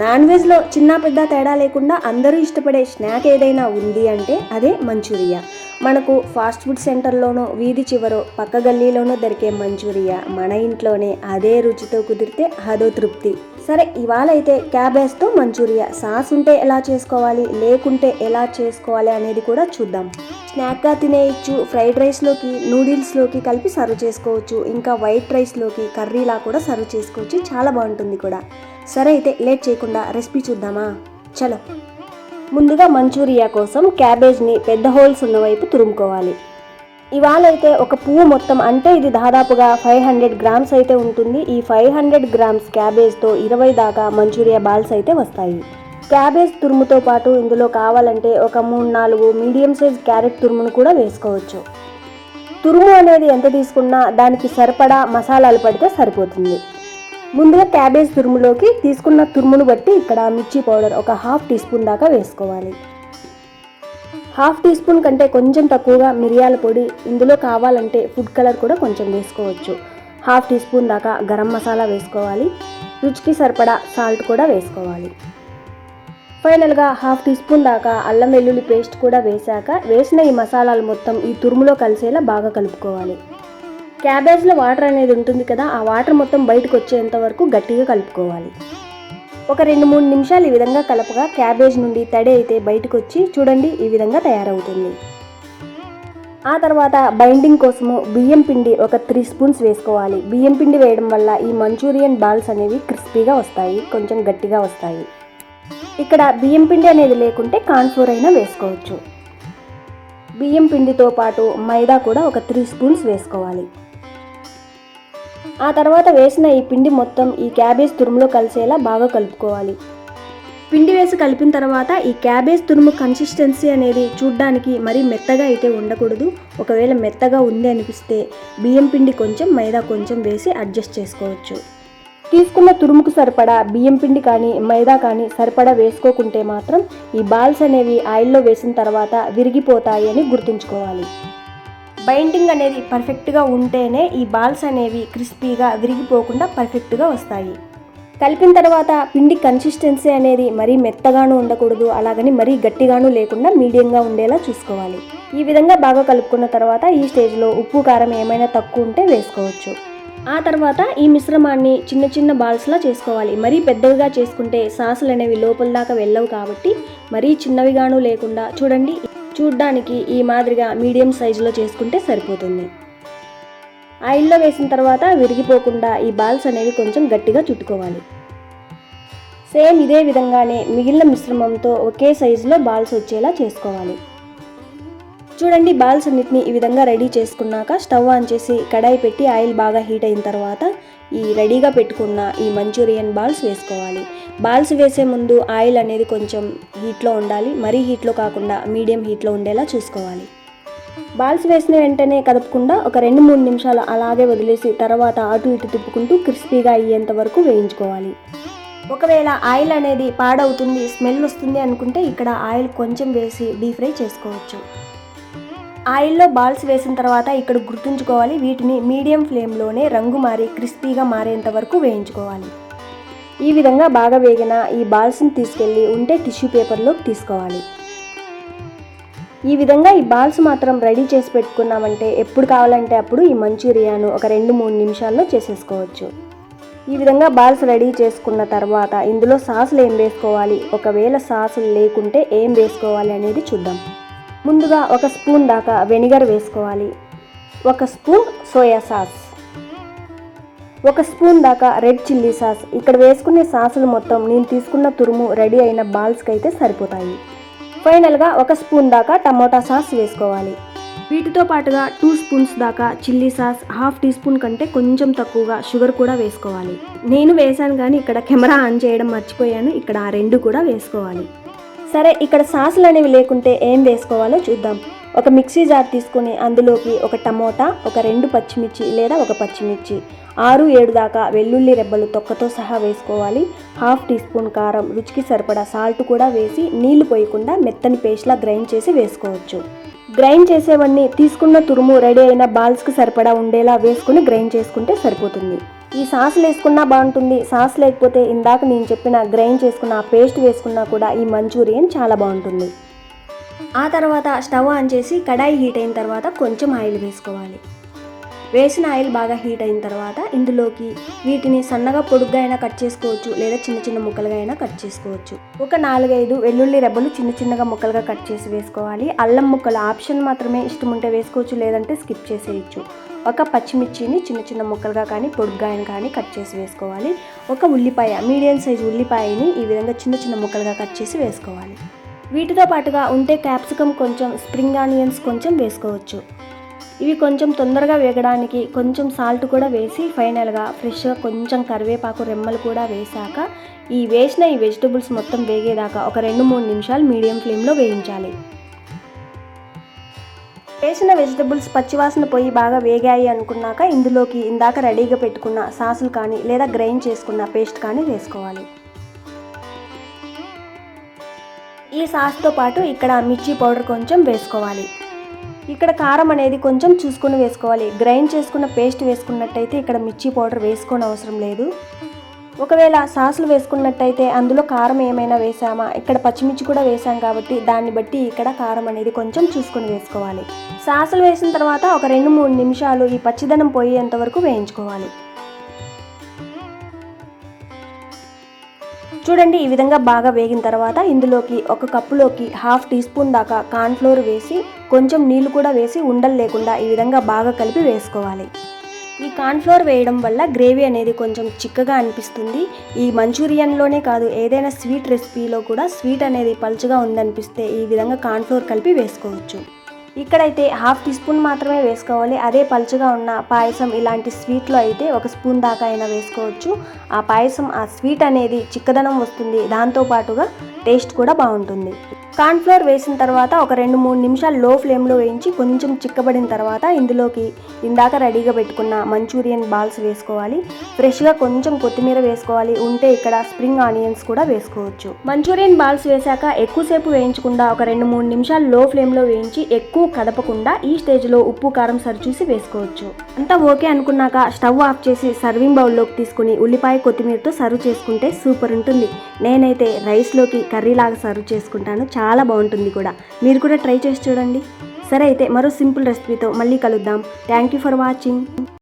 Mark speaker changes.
Speaker 1: Non వెజ్లో చిన్న పెద్ద తేడా లేకుండా అందరూ ఇష్టపడే స్నాక్ ఏదైనా ఉంది అంటే అదే మంచూరియా. మనకు ఫాస్ట్ ఫుడ్ సెంటర్లోనో వీధి చివరో పక్క గల్లీలోనో దొరికే మంచూరియా మన ఇంట్లోనే అదే రుచితో కుదిరితే అదో తృప్తి. సరే ఇవాళ అయితే క్యాబేజ్తో మంచూరియా. సాస్ ఉంటే ఎలా చేసుకోవాలి? లేకుంటే ఎలా చేసుకోవాలి అనేది కూడా చూద్దాం. స్నాక్గా తినేయచ్చు ఫ్రైడ్ రైస్లోకి నూడిల్స్లోకి కలిపి సర్వ్ చేసుకోవచ్చు. ఇంకా వైట్ రైస్లోకి కర్రీలా కూడా సర్వ్ చేసుకోవచ్చు. చాలా బాగుంటుంది కూడా. సరే అయితే లేట్ చేయకుండా రెసిపీ చూద్దామా? చలో. ముందుగా మంచూరియా కోసం క్యాబేజ్ని పెద్ద హోల్స్ ఉన్న వైపు తురుముకోవాలి. ఇవాళ అయితే ఒక పువ్వు మొత్తం అంటే ఇది దాదాపుగా ఫైవ్ హండ్రెడ్ గ్రామ్స్ అయితే ఉంటుంది. ఈ ఫైవ్ హండ్రెడ్ గ్రామ్స్ క్యాబేజ్తో ఇరవై దాకా మంచూరియా బాల్స్ అయితే వస్తాయి. క్యాబేజ్ తురుముతో పాటు ఇందులో కావాలంటే ఒక మూడు నాలుగు మీడియం సైజ్ క్యారెట్ తురుమును కూడా వేసుకోవచ్చు. తురుము అనేది ఎంత తీసుకున్నా దానికి సరిపడా మసాలాలు పడితే సరిపోతుంది. ముందుగా క్యాబేజ్ తురుములోకి తీసుకున్న తురుమును బట్టి ఇక్కడ మిర్చి పౌడర్ ఒక హాఫ్ టీ స్పూన్ దాకా వేసుకోవాలి. హాఫ్ టీ స్పూన్ కంటే కొంచెం తక్కువగా మిరియాల పొడి ఇందులో కావాలంటే ఫుడ్ కలర్ కూడా కొంచెం వేసుకోవచ్చు. హాఫ్ టీ స్పూన్ దాకా గరం మసాలా వేసుకోవాలి. రుచికి సరిపడా సాల్ట్ కూడా వేసుకోవాలి. ఫైనల్గా హాఫ్ టీ స్పూన్ దాకా అల్లం వెల్లుల్లి పేస్ట్ కూడా వేశాక వేసిన ఈ మసాలాలు మొత్తం ఈ తురుములో కలిసేలా బాగా కలుపుకోవాలి. క్యాబేజ్లో వాటర్ అనేది ఉంటుంది కదా ఆ వాటర్ మొత్తం బయటకు వచ్చేంత వరకు గట్టిగా కలుపుకోవాలి. ఒక రెండు మూడు నిమిషాలు ఈ విధంగా కలపగా క్యాబేజ్ నుండి తడి అయితే బయటకు వచ్చి చూడండి ఈ విధంగా తయారవుతుంది. ఆ తర్వాత బైండింగ్ కోసము బియ్యం పిండి ఒక త్రీ స్పూన్స్ వేసుకోవాలి. బియ్యం పిండి వేయడం వల్ల ఈ మంచూరియన్ బాల్స్ అనేవి క్రిస్పీగా వస్తాయి కొంచెం గట్టిగా వస్తాయి. ఇక్కడ బియ్యం పిండి అనేది లేకుంటే కాన్ఫ్లోర్ అయినా వేసుకోవచ్చు. బియ్యం పిండితో పాటు మైదా కూడా ఒక త్రీ స్పూన్స్ వేసుకోవాలి. ఆ తర్వాత వేసిన ఈ పిండి మొత్తం ఈ క్యాబేజ్ తురుములో కలిసేలా బాగా కలుపుకోవాలి. పిండి వేసి కలిపిన తర్వాత ఈ క్యాబేజ్ తురుము కన్సిస్టెన్సీ అనేది చూడ్డానికి మరీ మెత్తగా అయితే ఉండకూడదు. ఒకవేళ మెత్తగా ఉంది అనిపిస్తే బియ్యం పిండి కొంచెం మైదా కొంచెం వేసి అడ్జస్ట్ చేసుకోవచ్చు. తీసుకున్న తురుముకు సరిపడా బియ్యం పిండి కానీ మైదా కానీ సరిపడా వేసుకోకుంటే మాత్రం ఈ బాల్స్ అనేవి ఆయిల్లో వేసిన తర్వాత విరిగిపోతాయి అని గుర్తుంచుకోవాలి. బైండింగ్ అనేది పర్ఫెక్ట్గా ఉంటేనే ఈ బాల్స్ అనేవి క్రిస్పీగా విరిగిపోకుండా పర్ఫెక్ట్గా వస్తాయి. కలిపిన తర్వాత పిండి కన్సిస్టెన్సీ అనేది మరీ మెత్తగాను ఉండకూడదు అలాగని మరీ గట్టిగాను లేకుండా మీడియంగా ఉండేలా చూసుకోవాలి. ఈ విధంగా బాగా కలుపుకున్న తర్వాత ఈ స్టేజ్లో ఉప్పు కారం ఏమైనా తక్కువ ఉంటే వేసుకోవచ్చు. ఆ తర్వాత ఈ మిశ్రమాన్ని చిన్న చిన్న బాల్స్లా చేసుకోవాలి. మరీ పెద్దవిగా చేసుకుంటే సాసులు అనేవి లోపల దాకా వెళ్ళవు కాబట్టి మరీ చిన్నవిగాను లేకుండా చూడండి. చూడ్డానికి ఈ మాదిరిగా మీడియం సైజులో చేసుకుంటే సరిపోతుంది. ఆయిల్లో వేసిన తర్వాత విరిగిపోకుండా ఈ బాల్స్ అనేవి కొంచెం గట్టిగా చుట్టుకోవాలి. సేమ్ ఇదే విధంగానే మిగిలిన మిశ్రమంతో ఒకే సైజులో బాల్స్ వచ్చేలా చేసుకోవాలి. చూడండి బాల్స్ అన్నిటిని ఈ విధంగా రెడీ చేసుకున్నాక స్టవ్ ఆన్ చేసి కడాయి పెట్టి ఆయిల్ బాగా హీట్ అయిన తర్వాత ఈ రెడీగా పెట్టుకున్న ఈ మంచూరియన్ బాల్స్ వేసుకోవాలి. బాల్స్ వేసే ముందు ఆయిల్ అనేది కొంచెం హీట్లో ఉండాలి. మరీ హీట్లో కాకుండా మీడియం హీట్లో ఉండేలా చూసుకోవాలి. బాల్స్ వేసిన వెంటనే కదపకుండా ఒక రెండు మూడు నిమిషాలు అలాగే వదిలేసి తర్వాత అటు ఇటు తిప్పుకుంటూ క్రిస్పీగా అయ్యేంత వరకు వేయించుకోవాలి. ఒకవేళ ఆయిల్ అనేది పాడవుతుంది స్మెల్ వస్తుంది అనుకుంటే ఇక్కడ ఆయిల్ కొంచెం వేసి డీప్ ఫ్రై చేసుకోవచ్చు. ఆయిల్లో బాల్స్ వేసిన తర్వాత ఇక్కడ గుర్తుంచుకోవాలి వీటిని మీడియం ఫ్లేమ్లోనే రంగు మారి క్రిస్పీగా మారేంత వరకు వేయించుకోవాలి. ఈ విధంగా బాగా వేగిన ఈ బాల్స్ని తీసుకెళ్ళి ఉంటే టిష్యూ పేపర్లోకి తీసుకోవాలి. ఈ విధంగా ఈ బాల్స్ మాత్రం రెడీ చేసి పెట్టుకున్నామంటే ఎప్పుడు కావాలంటే అప్పుడు ఈ మంచూరియాను ఒక రెండు మూడు నిమిషాల్లో చేసేసుకోవచ్చు. ఈ విధంగా బాల్స్ రెడీ చేసుకున్న తర్వాత ఇందులో సాసులు ఏం వేసుకోవాలి? ఒకవేళ సాసులు లేకుంటే ఏం వేసుకోవాలి అనేది చూద్దాం. ముందుగా ఒక స్పూన్ దాకా వెనిగర్ వేసుకోవాలి. ఒక స్పూన్ సోయా సాస్. ఒక స్పూన్ దాకా రెడ్ చిల్లీ సాస్. ఇక్కడ వేసుకునే సాసులు మొత్తం నేను తీసుకున్న తురుము రెడీ అయిన బాల్స్కి అయితే సరిపోతాయి ఫైనల్గా ఒక స్పూన్ దాకా టమోటా సాస్ వేసుకోవాలి. వీటితో పాటుగా టూ స్పూన్స్ దాకా chilli sauce half teaspoon కంటే కొంచెం తక్కువగా షుగర్ కూడా వేసుకోవాలి. నేను వేశాను కానీ ఇక్కడ కెమెరా ఆన్ చేయడం మర్చిపోయాను. ఇక్కడ ఆ రెండు కూడా వేసుకోవాలి. సరే ఇక్కడ సాసులు అనేవి లేకుంటే ఏం వేసుకోవాలో చూద్దాం. ఒక మిక్సీ జార్ తీసుకొని అందులోకి ఒక టమోటా ఒక రెండు పచ్చిమిర్చి లేదా ఒక పచ్చిమిర్చి. ఆరు ఏడు దాకా వెల్లుల్లి రెబ్బలు తొక్కతో సహా వేసుకోవాలి. హాఫ్ టీ స్పూన్ కారం రుచికి సరిపడా సాల్ట్ కూడా వేసి నీళ్ళు పోయకుండా మెత్తని పేస్ట్లా గ్రైండ్ చేసి వేసుకోవచ్చు. గ్రైండ్ చేసేవన్నీ తీసుకున్న తురుము రెడీ అయిన బాల్స్కి సరిపడా ఉండేలా వేసుకుని గ్రైండ్ చేసుకుంటే సరిపోతుంది. ఈ సాసులు వేసుకున్నా బాగుంటుంది. సాస్ లేకపోతే ఇందాక నేను చెప్పిన గ్రైండ్ చేసుకున్న పేస్ట్ వేసుకున్నా కూడా ఈ మంచూరియన్ చాలా బాగుంటుంది. ఆ తర్వాత స్టవ్ ఆన్ చేసి కడాయి హీట్ అయిన తర్వాత కొంచెం ఆయిల్ వేసుకోవాలి. వేసిన ఆయిల్ బాగా హీట్ అయిన తర్వాత ఇందులోకి వీటిని సన్నగా పొడుగ్గా అయినా కట్ చేసుకోవచ్చు లేదా చిన్న చిన్న ముక్కలుగా అయినా కట్ చేసుకోవచ్చు. ఒక నాలుగైదు వెల్లుల్లి రెబ్బలు చిన్న చిన్నగా ముక్కలుగా కట్ చేసి వేసుకోవాలి. అల్లం ముక్కలు ఆప్షన్ మాత్రమే ఇష్టం ఉంటే వేసుకోవచ్చు లేదంటే స్కిప్ చేసేయచ్చు. ఒక పచ్చిమిర్చిని చిన్న చిన్న ముక్కలుగా కానీ పొడుగ్గా కానీ కట్ చేసి వేసుకోవాలి. ఒక ఉల్లిపాయ మీడియం సైజ్ ఉల్లిపాయని ఈ విధంగా చిన్న చిన్న ముక్కలుగా కట్ చేసి వేసుకోవాలి. వీటితో పాటుగా ఉంటే క్యాప్సికమ్ కొంచెం స్ప్రింగ్ ఆనియన్స్ కొంచెం వేసుకోవచ్చు. ఇవి కొంచెం తొందరగా వేగడానికి కొంచెం సాల్ట్ కూడా వేసి ఫైనల్గా ఫ్రెష్గా కొంచెం కరివేపాకు రెమ్మలు కూడా వేసాక ఈ వేసిన ఈ వెజిటబుల్స్ మొత్తం వేగేదాకా ఒక రెండు మూడు నిమిషాలు మీడియం ఫ్లేమ్లో వేయించాలి. వేసిన వెజిటబుల్స్ పచ్చివాసన పోయి బాగా వేగాయి అనుకున్నాక ఇందులోకి ఇందాక రెడీగా పెట్టుకున్న సాసులు కానీ లేదా గ్రైండ్ చేసుకున్న పేస్ట్ కానీ వేసుకోవాలి. ఈ సాస్తో పాటు ఇక్కడ మిర్చి పౌడర్ కొంచెం వేసుకోవాలి. ఇక్కడ కారం అనేది కొంచెం చూసుకొని వేసుకోవాలి. గ్రైండ్ చేసుకున్న పేస్ట్ వేసుకున్నట్టయితే ఇక్కడ మిర్చి పౌడర్ వేసుకోని అవసరం లేదు. ఒకవేళ సాసులు వేసుకున్నట్టయితే అందులో కారం ఏమైనా వేసామా ఇక్కడ పచ్చిమిర్చి కూడా వేసాం కాబట్టి దాన్ని బట్టి ఇక్కడ కారం అనేది కొంచెం చూసుకొని వేసుకోవాలి. సాసులు వేసిన తర్వాత ఒక రెండు మూడు నిమిషాలు ఈ పచ్చిదనం పోయేంత వరకు వేయించుకోవాలి. చూడండి ఈ విధంగా బాగా వేగిన తర్వాత ఇందులోకి ఒక కప్పులోకి హాఫ్ టీ స్పూన్ దాకా కార్న్ఫ్లోర్ వేసి కొంచెం నీళ్ళు కూడా వేసి ఉండలు లేకుండా ఈ విధంగా బాగా కలిపి వేసుకోవాలి. ఈ కార్న్ఫ్లోర్ వేయడం వల్ల గ్రేవీ అనేది కొంచెం చిక్కగా అనిపిస్తుంది. ఈ మంచూరియన్లోనే కాదు ఏదైనా స్వీట్ రెసిపీలో కూడా స్వీట్ అనేది పలుచగా ఉందనిపిస్తే ఈ విధంగా కార్న్ఫ్లోర్ కలిపి వేసుకోవచ్చు. ఇక్కడైతే హాఫ్ టీ స్పూన్ మాత్రమే వేసుకోవాలి. అదే పలుచగా ఉన్న పాయసం ఇలాంటి స్వీట్లో అయితే ఒక స్పూన్ దాకా అయినా వేసుకోవచ్చు. ఆ పాయసం ఆ స్వీట్ అనేది చిక్కదనం వస్తుంది. దాంతో పాటుగా టేస్ట్ కూడా బాగుంటుంది. కార్న్ఫ్లోర్ వేసిన తర్వాత ఒక రెండు మూడు నిమిషాలు లో ఫ్లేమ్లో వేయించి కొంచెం చిక్కబడిన తర్వాత ఇందులోకి ఇందాక రెడీగా పెట్టుకున్న మంచూరియన్ బాల్స్ వేసుకోవాలి. ఫ్రెష్గా కొంచెం కొత్తిమీర వేసుకోవాలి. ఉంటే ఇక్కడ స్ప్రింగ్ ఆనియన్స్ కూడా వేసుకోవచ్చు. మంచూరియన్ బాల్స్ వేశాక ఎక్కువసేపు వేయించకుండా ఒక రెండు మూడు నిమిషాలు లో ఫ్లేమ్లో వేయించి ఎక్కువ కదపకుండా ఈ స్టేజ్లో ఉప్పు కారం సరిచూసి వేసుకోవచ్చు. అంతా ఓకే అనుకున్నాక స్టవ్ ఆఫ్ చేసి సర్వింగ్ బౌల్లోకి తీసుకుని ఉల్లిపాయ కొత్తిమీరతో సర్వ్ చేసుకుంటే సూపర్ ఉంటుంది. నేనైతే రైస్లోకి కర్రీలాగా సర్వ్ చేసుకుంటాను. చాలా చాలా బాగుంటుంది కూడా. మీరు కూడా ట్రై చేసి చూడండి. సరే అయితే మరో సింపుల్ రెసిపీతో మళ్ళీ కలుద్దాం. Thank you for watching